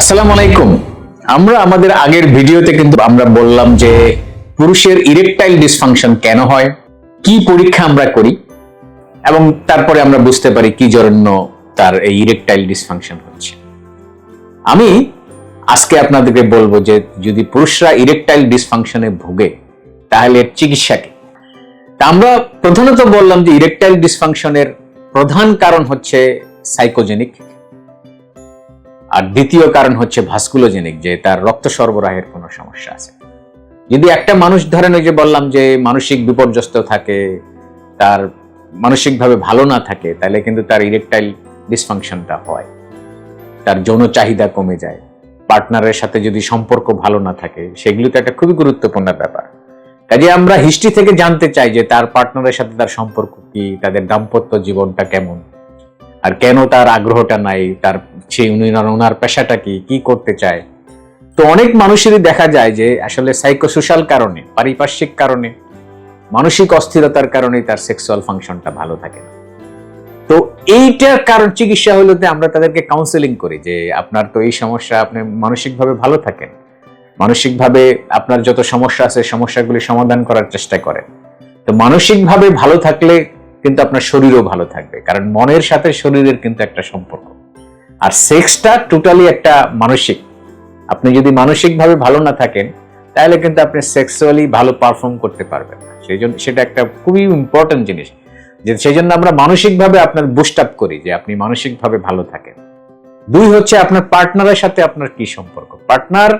আসসালামু আলাইকুম। আমরা আমাদের আগের ভিডিওতে কিন্তু আমরা বললাম যে পুরুষের ইরেকটাইল ডিসফাংশন কেন হয়, কি পরীক্ষা আমরা করি, এবং তারপরে আমরা বুঝতে পারি কি জন্য তার এই ইরেকটাইল ডিসফাংশন হচ্ছে। আমি আজকে আপনাদেরকে বলব যে যদি পুরুষরা ইরেকটাইল ডিসফাংশনে ভোগে, তাহলে চিকিৎসা কি? তা আমরা প্রধানত বললাম যে ইরেকটাইল ডিসফাংশনের প্রধান কারণ হচ্ছে সাইকোজেনিক আর দ্বিতীয় কারণ হচ্ছে ভাস্কুলোজেনিক, যে তার রক্ত সরবরাহের কোনো সমস্যা আছে। যদি একটা মানুষ ধরেন ওই যে বললাম যে মানসিক বিপর্যস্ত থাকে, তার মানসিকভাবে ভালো না থাকে, তাহলে কিন্তু তার ইরেকটাইল ডিসফাংশনটা হয়। তার যৌন চাহিদা কমে যায়। পার্টনারের সাথে যদি সম্পর্ক ভালো না থাকে, সেগুলো তো একটা খুবই গুরুত্বপূর্ণ ব্যাপার। কাজে আমরা হিস্ট্রি থেকে জানতে চাই যে তার পার্টনারের সাথে তার সম্পর্ক কি, তাদের দাম্পত্য জীবনটা কেমন? আর কেন তার আগ্রহটা নাই? তার উনি ওনার পেশাটা কি? কি করতে চায়? তো অনেক মানুষেরই দেখা যায় যে আসলে সাইকোসোশ্যাল কারণে, পারিপার্শ্বিক কারণে, মানসিক অস্থিরতার কারণে তার সেক্সুয়াল ফাংশনটা ভালো থাকে না। তো এইটার কারণ চিকিৎসা হলো যে আমরা তাদেরকে কাউন্সেলিং করি যে আপনার তো এই সমস্যা, আপনি মানসিকভাবে ভালো থাকেন। মানসিকভাবে আপনার যত সমস্যা আছে, সমস্যাগুলি সমাধান করার চেষ্টা করেন। তো মানসিকভাবে ভালো থাকলে কিন্তু আপনার শরীরও ভালো থাকবে। কারণ মনের সাথে শরীরের কিন্তু একটা সম্পর্ক। আর সেক্সটা টোটালি একটা মানসিক। আপনি যদি মানসিকভাবে ভালো না থাকেন, তাহলে কিন্তু আপনি সেক্সুয়ালি ভালো পারফর্ম করতে পারবেন না। সেই জন্য সেটা একটা খুবই ইম্পর্টেন্ট জিনিস। যে সেই জন্য আমরা মানসিকভাবে আপনার বুস্ট আপ করি, যে আপনি মানসিকভাবে ভালো থাকেন। দুই হচ্ছে আপনার পার্টনারের সাথে আপনার কি সম্পর্ক? পার্টনার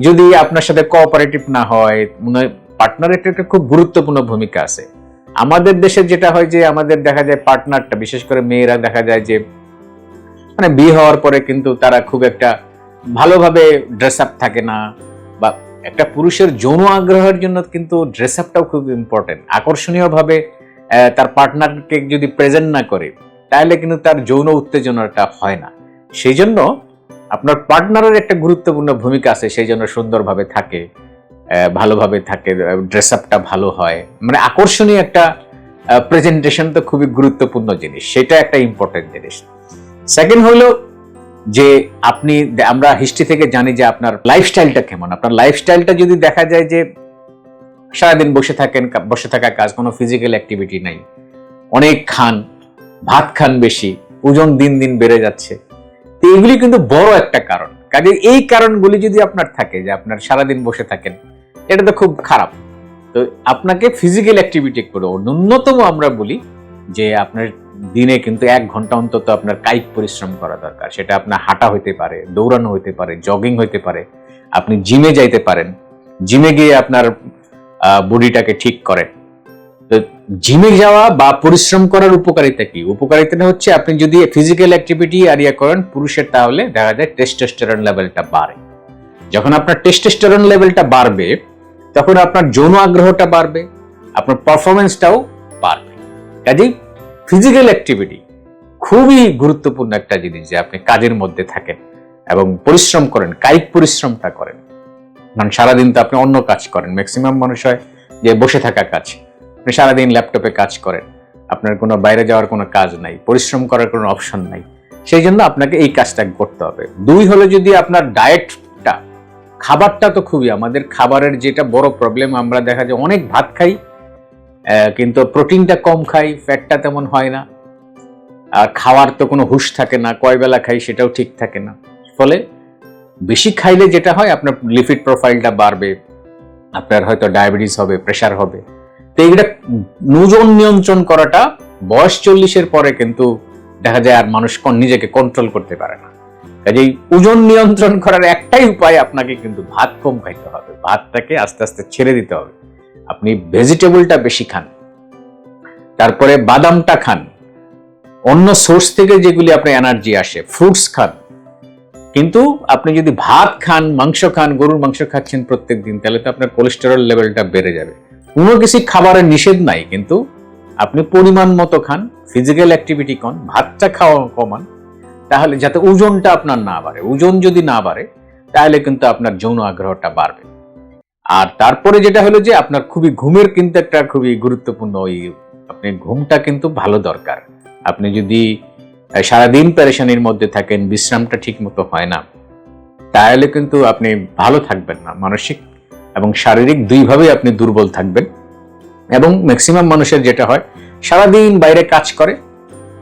যদি আপনার সাথে কোঅপারেটিভ না হয়, মনে হয় পার্টনারের একটা খুব গুরুত্বপূর্ণ ভূমিকা আছে। আমাদের দেশে যেটা হয় যে আমাদের দেখা যায় পার্টনারটা বিশেষ করে মেয়েরা দেখা যায় যে মানে বিয়ে হওয়ার পরে কিন্তু তারা খুব একটা ভালোভাবে ড্রেস আপ থাকে না বা একটা পুরুষের যৌন আগ্রহের জন্য কিন্তু ড্রেস আপটাও খুব ইম্পর্টেন্ট আকর্ষণীয়ভাবে তার পার্টনারকে যদি প্রেজেন্ট না করে, তাহলে কিন্তু তার যৌন উত্তেজনাটা হয় না। সেই জন্য আপনার পার্টনারের একটা গুরুত্বপূর্ণ ভূমিকা আছে, সেই জন্য সুন্দরভাবে থাকে। ভালোভাবে থাকে ড্রেস আপটা ভালো হয়। মানে আকর্ষণীয় একটা প্রেজেন্টেশন তো খুবই গুরুত্বপূর্ণ জিনিস, সেটা একটা ইম্পর্টেন্ট জিনিস। সেকেন্ড হলো যে আপনি, আমরা হিস্ট্রি থেকে জানি যে আপনার লাইফস্টাইলটা কেমন। আপনার লাইফস্টাইলটা যদি দেখা যায় যে সারাদিন বসে থাকেন বসে থাকা কাজ, কোনো ফিজিক্যাল অ্যাক্টিভিটি নাই, অনেক খান, ভাত খান বেশি, ওজন দিন দিন বেড়ে যাচ্ছে, তো এগুলি কিন্তু বড় একটা কারণ। কাজে এই কারণগুলি যদি আপনার থাকে যে আপনার সারাদিন বসে থাকেন এটা তো খুব খারাপ। তো আপনাকে ফিজিক্যাল অ্যাক্টিভিটি করে ন্যূনতম আমরা বলি যে আপনার দিনে কিন্তু এক ঘণ্টা অন্তত আপনার কায়িক পরিশ্রম করা দরকার। সেটা আপনার হাঁটা হইতে পারে, দৌড়ানো হইতে পারে জগিং হইতে পারে, আপনি জিমে যাইতে পারেন জিমে গিয়ে আপনার বডিটাকে ঠিক করেন। তো জিমে যাওয়া বা পরিশ্রম করার উপকারিতা কি? উপকারিতাটা হচ্ছে আপনি যদি ফিজিক্যাল অ্যাক্টিভিটি আর ইয়া করেন, পুরুষের তাহলে দেখা যায় টেস্টোস্টেরন লেভেলটা বাড়ে। যখন আপনার টেস্টোস্টেরন লেভেলটা বাড়বে তখন আপনার যৌন আগ্রহটা বাড়বে, আপনার পারফরমেন্সটাও বাড়বে। কাজেই ফিজিক্যাল অ্যাক্টিভিটি খুবই গুরুত্বপূর্ণ একটা জিনিস যে আপনি কাজের মধ্যে থাকেন এবং পরিশ্রম করেন, কায়িক পরিশ্রমটা করেন। কারণ সারাদিন তো আপনি অন্য কাজ করেন ম্যাক্সিমাম মানুষ হয় যে বসে থাকা কাজ। আপনি সারাদিন ল্যাপটপে কাজ করেন, আপনার কোনো বাইরে যাওয়ার কোনো কাজ নাই, পরিশ্রম করার কোনো অপশন নাই। সেই জন্য আপনাকে এই কাজটা করতে হবে। দুই হলো যদি আপনার ডায়েটটা খাবারটা তো খুবই, আমাদের খাবারের যেটা বড় প্রবলেম আমরা দেখা যায় অনেক ভাত খাই কিন্তু প্রোটিনটা কম খাই ফ্যাটটা তেমন হয় না, আর খাওয়ার তো কোনো হুশ থাকে না, কয় বেলা খাই সেটাও ঠিক থাকে না। ফলে বেশি খাইলে যেটা হয়, আপনার লিপিড প্রোফাইলটা বাড়বে, আপনার হয়তো ডায়াবেটিস হবে প্রেশার হবে। তো এইটা ওজন নিয়ন্ত্রণ করাটা বয়স চল্লিশের পরে কিন্তু দেখা যায় আর মানুষ নিজেকে কন্ট্রোল করতে পারে না। কাজেই ওজন নিয়ন্ত্রণ করার একটাই উপায় আপনাকে কিন্তু ভাত কম খাইতে হবে। ভাতটাকে আস্তে আস্তে ছেড়ে দিতে হবে। আপনি ভেজিটেবলটা বেশি খান, তারপরে বাদামটা খান। অন্য সোর্স থেকে যেগুলি আপনার এনার্জি আসে, ফ্রুটস খান। কিন্তু আপনি যদি ভাত খান, মাংস খান, গরুর মাংস খাচ্ছেন প্রত্যেক দিন তাহলে তো আপনার কোলেস্টেরল লেভেলটা বেড়ে যাবে। কোনো কিছু খাবারের নিষেধ নাই, কিন্তু আপনি পরিমাণ মতো খান ফিজিক্যাল অ্যাক্টিভিটি কন ভাতটা খাওয়া কমান। তাহলে যাতে ওজনটা আপনার না বাড়ে, ওজন যদি না বাড়ে, তাহলে কিন্তু আপনার যৌন আগ্রহটা বাড়বে। আর তারপরে যেটা হলো যে আপনার খুবই ঘুমের কিন্তু একটা খুবই গুরুত্বপূর্ণ ওই আপনি ঘুমটা কিন্তু ভালো দরকার। আপনি যদি সারাদিন পেরেশানির মধ্যে থাকেন, বিশ্রামটা ঠিক মতো হয় না, তাহলে কিন্তু আপনি ভালো থাকবেন না মানসিক এবং শারীরিক দুইভাবেই আপনি দুর্বল থাকবেন। এবং ম্যাক্সিমাম মানুষের যেটা হয়, সারাদিন বাইরে কাজ করে,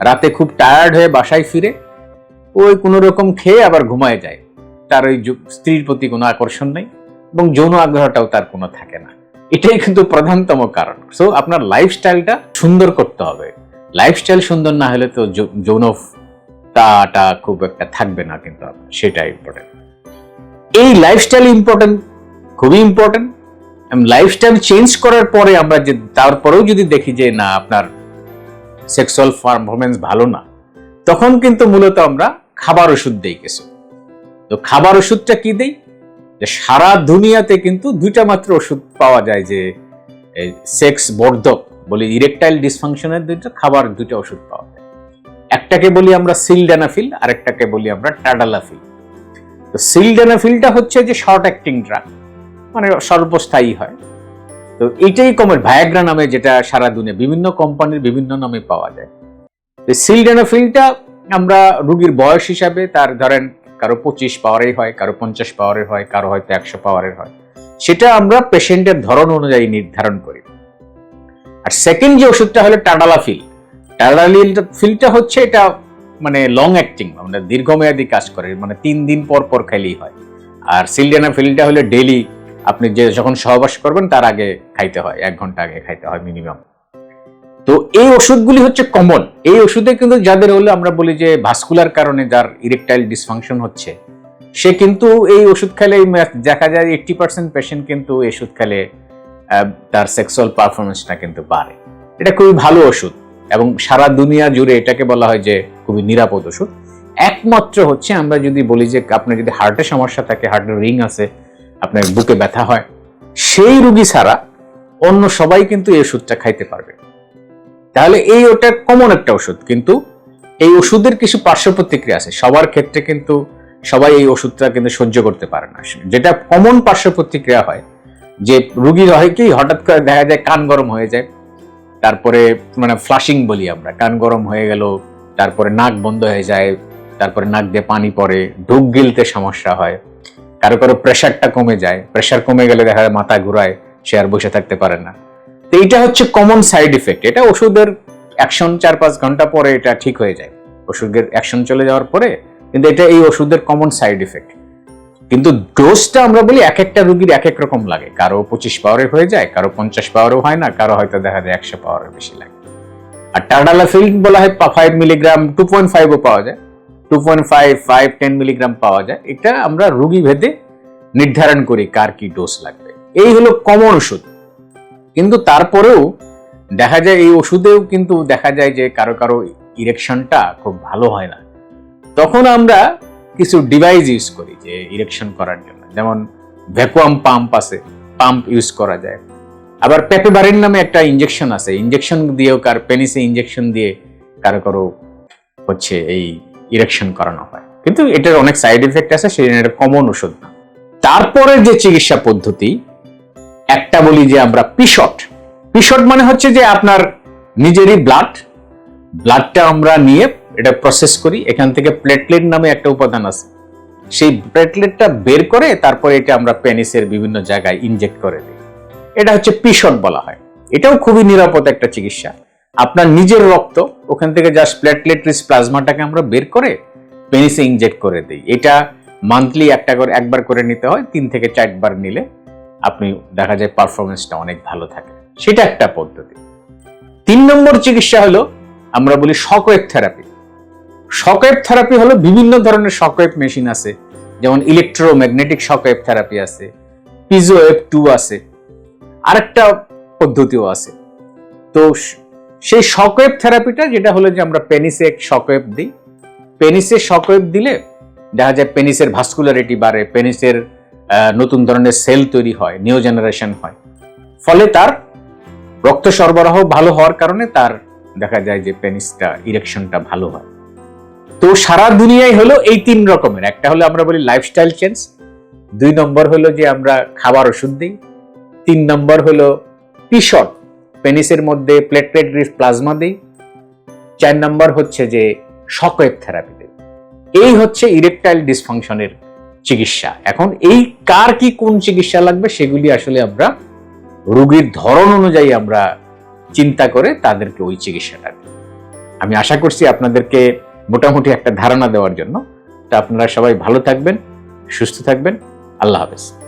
রাতে খুব টায়ার্ড হয়ে বাসায় ফিরে ওই কোনো রকম খেয়ে আবার ঘুমায় যায়। তার ওই স্ত্রীর প্রতি কোনো আকর্ষণ নেই এবং যৌন আগ্রহটাও তার কোনো থাকে না। এটাই কিন্তু প্রধানতম কারণ। সো আপনার লাইফস্টাইলটা সুন্দর করতে হবে। লাইফস্টাইল সুন্দর না হলে তো যৌ- যৌনতাটা খুব একটা থাকবে না কিন্তু সেটাই ইম্পর্টেন্ট এই লাইফস্টাইল ইম্পর্টেন্ট খুবই ইম্পর্টেন্ট লাইফস্টাইল চেঞ্জ করার পরে আমরা যে তারপরেও যদি দেখি যে না, আপনার সেক্সুয়াল পারফরমেন্স ভালো না, তখন কিন্তু মূলত আমরা খাবার ওষুধ দেই কিছু। তো খাবার ওষুধটা কি দেই? যে সারা দুনিয়াতে কিন্তু দুইটা মাত্র ওষুধ পাওয়া যায় যে সেক্স বর্ধক বলি ইরেকটাইল ডিসফাংশনের দুইটা খাবার দুইটা ওষুধ পাওয়া যায়। একটাকে বলি আমরা সিলডানাফিল, আরেকটাকে বলি আমরা টাডালাফিল। তো সিলডানাফিলটা হচ্ছে যে শর্ট অ্যাক্টিং ড্রাগ মানে স্বল্পস্থায়ী হয়। তো এইটাই কমের ভায়াগ্রা নামে যেটা সারা দুনিয়া বিভিন্ন কোম্পানির বিভিন্ন নামে পাওয়া যায়। তো সিলডানাফিলটা আমরা রুগীর বয়স হিসাবে তার ধরেন কারও পঁচিশ পাওয়ারের হয়, কারও পঞ্চাশ পাওয়ারের হয়, কারও হয়তো একশো পাওয়ারের হয়। সেটা আমরা পেশেন্টের ধরন অনুযায়ী নির্ধারণ করি। আর সেকেন্ড যে ওষুধটা হলো টাডালাফিল। টাডালিল ফিলটা হচ্ছে এটা মানে লং অ্যাক্টিং মানে দীর্ঘমেয়াদী কাজ করে মানে তিন দিন পর পর খাইলেই হয়। আর সিলডেনাফিলটা হলে ডেলি আপনি যে যখন সহবাস করবেন তার আগে খাইতে হয়, এক ঘণ্টা আগে খাইতে হয় মিনিমাম তো এই ওষুধগুলি হচ্ছে কমন এই ওষুধে কিন্তু যাদের হলে আমরা বলি যে ভাস্কুলার কারণে যার ইরেকটাইল ডিসফাংশন হচ্ছে, সে কিন্তু এই ওষুধ খেলে দেখা যায় এইটটি পার্সেন্ট পেশেন্ট কিন্তু এই ওষুধ খেলে তার সেক্সুয়াল পারফরমেন্সটা কিন্তু বাড়ে। এটা খুবই ভালো ওষুধ এবং সারা দুনিয়া জুড়ে এটাকে বলা হয় যে খুবই নিরাপদ ওষুধ। একমাত্র হচ্ছে আমরা যদি বলি যে আপনার যদি হার্টের সমস্যা থাকে হার্টের রিং আছে, আপনার বুকে ব্যথা হয়, সেই রুগী ছাড়া অন্য সবাই কিন্তু এই ওষুধটা খাইতে পারবে। তাহলে এই ওটা কমন একটা ওষুধ, কিন্তু এই ওষুধের কিছু পার্শ্ব প্রতিক্রিয়া আছে। সবার ক্ষেত্রে কিন্তু সবাই এই ওষুধটা কিন্তু সহ্য করতে পারে না। যেটা কমন পার্শ্ব প্রতিক্রিয়া হয়, যে রুগীর হয় কি, হঠাৎ করে দেখা যায় কান গরম হয়ে যায়, তারপরে মানে ফ্লাশিং বলি আমরা, কান গরম হয়ে গেল, তারপরে নাক বন্ধ হয়ে যায়, তারপরে নাক দিয়ে পানি পড়ে ঢুক গিলতে সমস্যা হয়, কারও কারও প্রেশারটা কমে যায় প্রেশার কমে গেলে দেখা যায় মাথা ঘুরায়, সে আর বসে থাকতে পারে না। তো এইটা হচ্ছে কমন সাইড ইফেক্ট এটা ওষুধের অ্যাকশন চার পাঁচ ঘণ্টা পরে এটা ঠিক হয়ে যায়। ওষুধের অ্যাকশন চলে যাওয়ার পরে কিন্তু এটা এই ওষুধের কমন সাইড ইফেক্ট কিন্তু ডোজটা আমরা বলি এক একটা রুগীর এক এক রকম লাগে। কারও পঁচিশ পাওয়ারের হয়ে যায়, কারও পঞ্চাশ পাওয়ারও হয় না, কারও হয়তো দেখা যায় একশো পাওয়ারের বেশি লাগে। আর টার্ডালাফিল বলা হয় ফাইভ মিলিগ্রাম টু পয়েন্ট ফাইভও পাওয়া যায়। Two point five five ten milligram পাওয়া যায়। এটা আমরা রুগী ভেদে নির্ধারণ করি কার কি ডোজ লাগবে। এই হলো কমন ওষুধ। কিন্তু তারপরেও দেখা যায় এই ওষুধেও কিন্তু দেখা যায় যে কারও কারও ইরেকশনটা খুব ভালো হয় না। তখন আমরা কিছু ডিভাইস ইউজ করি যে ইরেকশন করার জন্য। যেমন ভ্যাকুয়াম পাম্প আছে পাম্প ইউজ করা যায়। আবার পেপেবারিন নামে একটা ইনজেকশন আছে। ইনজেকশন দিয়েও কার পেনিসে ইনজেকশন দিয়ে কারও কারও হচ্ছে এই ইরেকশন করানো হয়। কিন্তু এটার অনেক সাইড ইফেক্ট আছে সেই জন্য এটা কমন ওষুধ না। তারপরের যে চিকিৎসা পদ্ধতি একটা বলি যে আমরা পিশট পিশট মানে হচ্ছে যে আপনার নিজেরই ব্লাড ব্লাডটা আমরা নিয়ে এটা প্রসেস করি। এখান থেকে প্লেটলেট নামে একটা উপাদান আছে। সেই প্লেটলেটটা বের করে তারপরে এটা আমরা পেনিসের বিভিন্ন জায়গায় ইনজেক্ট করে দিই। এটা হচ্ছে পিশট বলা হয়। এটাও খুবই নিরাপদ একটা চিকিৎসা। আপনার নিজের রক্ত, ওখান থেকে জাস্ট প্লেটলেট রিচ প্লাজমাটাকে আমরা বের করে পেনিসে ইনজেক্ট করে দিই। এটা মান্থলি একটা করে, একবার করে নিতে হয়, তিন থেকে চারবার নিলে আপনি দেখা যায় পারফরমেন্সটা অনেক ভালো থাকে। সেটা একটা পদ্ধতি। তিন নম্বর চিকিৎসা হলো, আমরা বলি শকওয়েভ থেরাপি শকওয়েভ থেরাপি হলো বিভিন্ন ধরনের শকওয়েভ মেশিন আছে, যেমন ইলেকট্রোম্যাগনেটিক শকওয়েভ থেরাপি আছে পিজোওয়েভ টু আছে, আরেকটা পদ্ধতিও আছে। তো সেই শকওয়েভ থেরাপিটা যেটা হলো যে আমরা পেনিসে এক শকওয়েভ দিই। পেনিসে শকওয়েভ দিলে দেখা যায় পেনিসের ভাস্কুলারিটি বাড়ে পেনিসের নতুন ধরনের সেল তৈরি হয় নিউ জেনারেশন হয়। ফলে তার রক্ত সরবরাহ ভালো হওয়ার কারণে তার দেখা যায় যে পেনিসটা ইরেকশনটা ভালো হয়। তো সারা দুনিয়ায় হলো এই তিন রকমের। একটা হলো আমরা বলি লাইফস্টাইল চেঞ্জ দুই নম্বর হলো যে আমরা খাবার ওষুধ দিই, তিন নম্বর হলো পিশট পেনিসের মধ্যে প্লেটলেট রিচ প্লাজমা দিই, চার নম্বর হচ্ছে যে শকওয়েভ থেরাপি দিই। এই হচ্ছে ইরেকটাইল ডিসফাংশনের চিকিৎসা। এখন এই কার কি কোন চিকিৎসা লাগবে সেগুলি আসলে আমরা রোগীর ধরন অনুযায়ী আমরা চিন্তা করে তাদেরকে ওই চিকিৎসাটা। আমি আশা করছি আপনাদেরকে মোটামুটি একটা ধারণা দেওয়ার জন্য। তা আপনারা সবাই ভালো থাকবেন, সুস্থ থাকবেন। আল্লাহ হাফেজ।